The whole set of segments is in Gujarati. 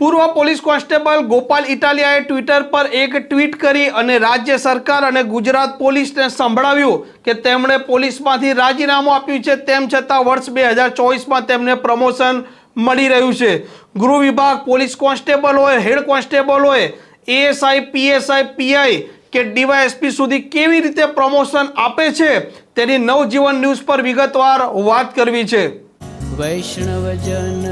પૂર્વ પોલીસ કોન્સ્ટેબલ ગોપાલ ઇટાલિયાએ ટ્વિટર પર એક ટ્વીટ કરી અને રાજ્ય સરકાર અને ગુજરાત પોલીસને સંભળાવ્યું કે તેમણે પોલીસમાંથી રાજીનામું આપ્યું છે, તેમ છતાં વર્ષ બે હજાર ચોવીસમાં તેમને પ્રમોશન મળી રહ્યું છે. ગૃહ વિભાગ પોલીસ કોન્સ્ટેબલ હોય હેડ કોન્સ્ટેબલ હોય એએસઆઈ, પીએસઆઈ, પીઆઈ કે ડીવાયએસપી સુધી કેવી રીતે પ્રમોશન આપે છે તેની નવજીવન ન્યૂઝ પર વિગતવાર વાત કરવી છે. વૈષ્ણવજન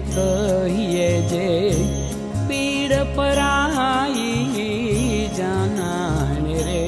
કહીએ જે પીડ પરાઈ જાનાને રે.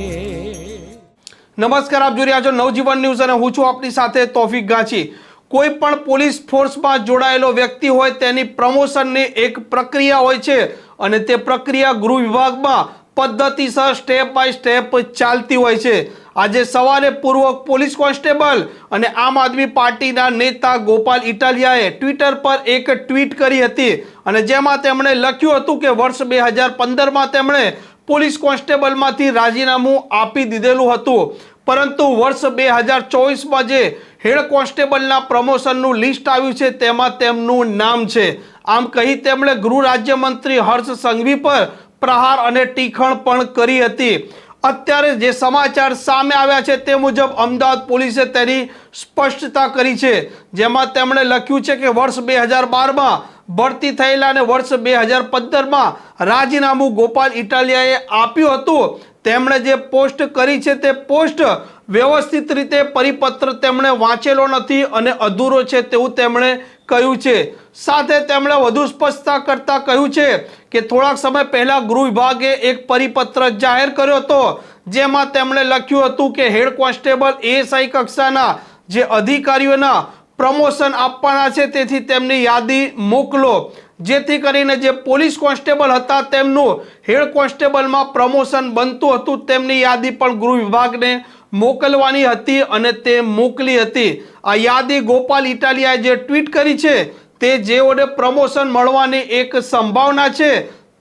નમસ્કાર, આપ જોઈ રહ્યા છો નવજીવન ન્યૂઝ અને હું છું આપની સાથે તોફિક ગાંચી. કોઈ પણ પોલીસ ફોર્સમાં જોડાયેલો વ્યક્તિ હોય તેની પ્રમોશનની એક પ્રક્રિયા હોય છે અને તે પ્રક્રિયા ગૃહ વિભાગમાં પદ્ધતિસર સ્ટેપ બાય સ્ટેપ ચાલતી હોય છે. આજે સવારે પૂર્વ પોલીસ કોન્સ્ટેબલ અને આમ આદમી પાર્ટીના નેતા ગોપાલ ઇટાલિયાએ ટ્વિટર પર એક ટ્વીટ કરી હતી અને જેમાં તેમણે લખ્યું હતું કે વર્ષ બે હજાર પંદરમાં તેમણે પોલીસ કોન્સ્ટેબલમાંથી રાજીનામું આપી દીધેલું હતું. પરંતુ વર્ષ બે હજાર ચોવીસમાં જે હેડ કોન્સ્ટેબલના પ્રમોશનનું લિસ્ટ આવ્યું છે, તેમાં તેમનું નામ છે. આમ કહી તેમણે ગૃહ રાજ્યમંત્રી હર્ષ સંઘવી પર પ્રહાર અને ટીખણ પણ કરી હતી. અત્યારે જે સમાચાર સામે આવ્યા છે તે મુજબ અમદાવાદ પોલીસે તેની સ્પષ્ટતા કરી છે. જેમાં તેમણે લખ્યું છે કે વર્ષ બે હજાર બારમાં ભરતી થયેલા અને વર્ષ બે હજાર પંદરમાં રાજીનામું ગોપાલ ઇટાલિયાએ આપ્યું હતું. તેમણે જે પોસ્ટ કરી છે તે પોસ્ટ વ્યવસ્થિત રીતે પરિપત્ર તેમણે વાંચેલો નથી અને અધૂરો છે તેવું તેમણે કહ્યું છે. સાથે તેમણે વધુ સ્પષ્ટતા કરતા કહ્યું છે કે થોડાક સમય પહેલા ગૃહ વિભાગે એક પરિપત્ર જાહેર કર્યો હતો, જેમાં તેમણે લખ્યું હતું કે હેડ કોન્સ્ટેબલ એએસઆઈ કક્ષાના જે અધિકારીઓના પ્રમોશન આપવાના છે, તેથી તેમની યાદી મોકલો. જેથી કરીને જે પોલીસ કોન્સ્ટેબલ હતા તેમનું હેડ કોન્સ્ટેબલમાં પ્રમોશન બનતું હતું, તેમની યાદી પણ ગૃહ વિભાગને મોકલવાની હતી અને તે મોકલી હતી. આ યાદી ગોપાલ ઇટાલિયાએ જે ટ્વીટ કરી છે, તે જેઓને પ્રમોશન મળવાની એક સંભાવના છે,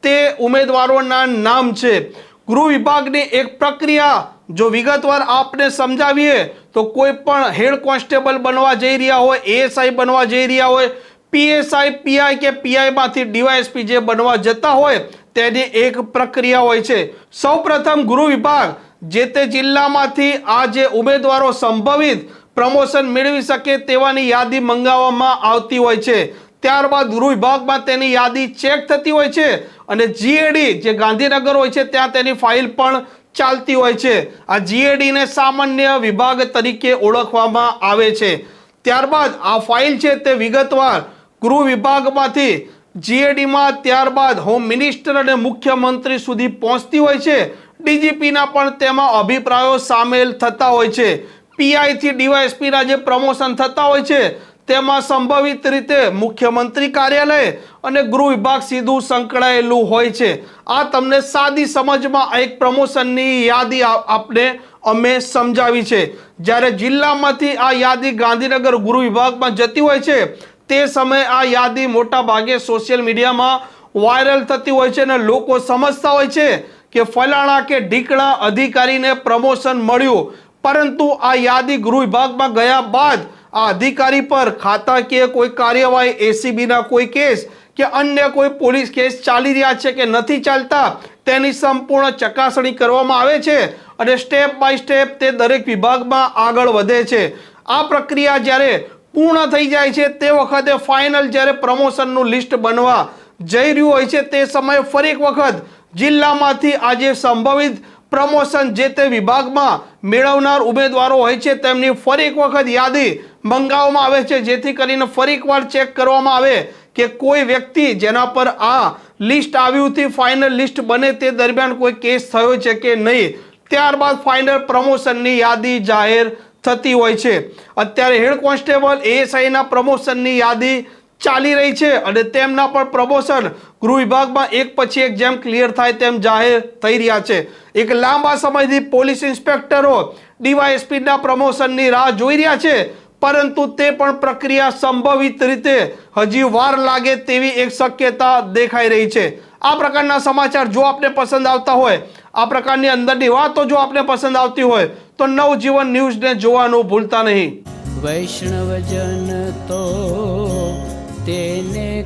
તે ઉમેદવારોના નામ છે. ગૃહ વિભાગની એક પ્રક્રિયા, જો વિગતવાર આપને સમજાવીએ, તો કોઈ પણ હેડ કોન્સ્ટેબલ બનવા જઈ રહ્યા હોય, એએસઆઈ બનવા જઈ રહ્યા હોય પીએસઆઈ, પીઆઈ કે પીઆઈમાંથી ડીવાયએસપી જે બનવા જતા હોય તેની એક પ્રક્રિયા હોય છે. સૌપ્રથમ ગૃહ વિભાગ જે તે જિલ્લામાંથી આ જે ઉમેદવારો સંભવિત પ્રમોશન મેળવી શકે તેવાની યાદી મંગાવવામાં આવતી હોય છે. ત્યારબાદ ગૃહ વિભાગમાં તેની યાદી ચેક થતી હોય છે અને જીએડી જે ગાંધીનગર હોય છે ત્યાં તેની ફાઇલ પણ ચાલતી હોય છે. આ જીએડીને સામાન્ય વિભાગ તરીકે ઓળખવામાં આવે છે. ત્યારબાદ આ ફાઇલ છે તે વિગતવાર ગૃહ વિભાગમાંથી જીએડીમાં ત્યારબાદ હોમ મિનિસ્ટર અને મુખ્યમંત્રી સુધી પહોંચતી હોય છે. ડીજીપીના પણ તેમાં અભિપ્રાયો સામેલ થતા હોય છે. પીઆઈથી ડીવાયએસપીના જે પ્રમોશન થતા હોય છે, તેમાં સંભવિત રીતે મુખ્યમંત્રી કાર્યાલય અને ગૃહ વિભાગ સીધું સંકળાયેલું હોય છે. આ તમને સાદી સમજમાં એક પ્રમોશનની યાદી આપણે અમે સમજાવી છે. જ્યારે જિલ્લામાંથી આ યાદી ગાંધીનગર ગૃહ વિભાગમાં જતી હોય છે તે સમયે આ યાદી મોટા ભાગે સોશિયલ મીડિયામાં વાયરલ થતી હોય છે અને લોકો સમજતા હોય છે કે ફલાણા કે ઢીકણા અધિકારીને પ્રમોશન મળ્યું. પરંતુ આ યાદી ગૃહ વિભાગમાં ગયા બાદ આ અધિકારી પર ખાતાકીય કોઈ કાર્યવાહી એસીબીના કોઈ કેસ કે અન્ય કોઈ પોલીસ કેસ ચાલી રહ્યા છે કે નથી ચાલતા, તેની સંપૂર્ણ ચકાસણી કરવામાં આવે છે અને સ્ટેપ બાય સ્ટેપ તે દરેક વિભાગમાં આગળ વધે છે. આ પ્રક્રિયા જ્યારે પૂર્ણ થઈ જાય છે. તે વખતે ફાઇનલ જ્યારે પ્રમોશનનું લિસ્ટ બનવા જઈ રહ્યું હોય છે, તે સમયે ફરી એક વખત જિલ્લામાંથી આજે સંભવિત પ્રમોશન જે તે વિભાગમાં મેળવનાર ઉમેદવારો હોય છે, તેમની ફરી એક વખત યાદી મંગાવવામાં આવે છે. જેથી કરીને ફરી એકવાર ચેક કરવામાં આવે કે કોઈ વ્યક્તિ જેના પર આ લિસ્ટ આવ્યું હતી ફાઇનલ લિસ્ટ બને તે દરમિયાન કોઈ કેસ થયો છે કે નહીં. ત્યારબાદ ફાઇનલ પ્રમોશનની યાદી જાહેર થતી હોય છે. અત્યારે હેડ કોન્સ્ટેબલ એએસઆઈના પ્રમોશનની યાદી ચાલી રહી છે અને તેમના પણ પ્રમોશન ગૃહ વિભાગમાં એક પછી એક જેમ ક્લિયર થાય તેમ જાહેર થઈ રહ્યા છે. એક લાંબા સમયથી પોલીસ ઇન્સ્પેક્ટરો ડીવાયએસપીના પ્રમોશનની રાહ જોઈ રહ્યા છે, પરંતુ તે પણ પ્રક્રિયા સંભવિત રીતે હજી વાર લાગે તેવી એક શક્યતા દેખાઈ રહી છે. આ પ્રકારના સમાચાર જો આપને પસંદ આવતા હોય આ પ્રકારની અંદરની વાતો જો આપને પસંદ આવતી હોય તો નવજીવન ન્યૂઝને જોવાનું ભૂલતા નહીં. વૈષ્ણવજન તો તેને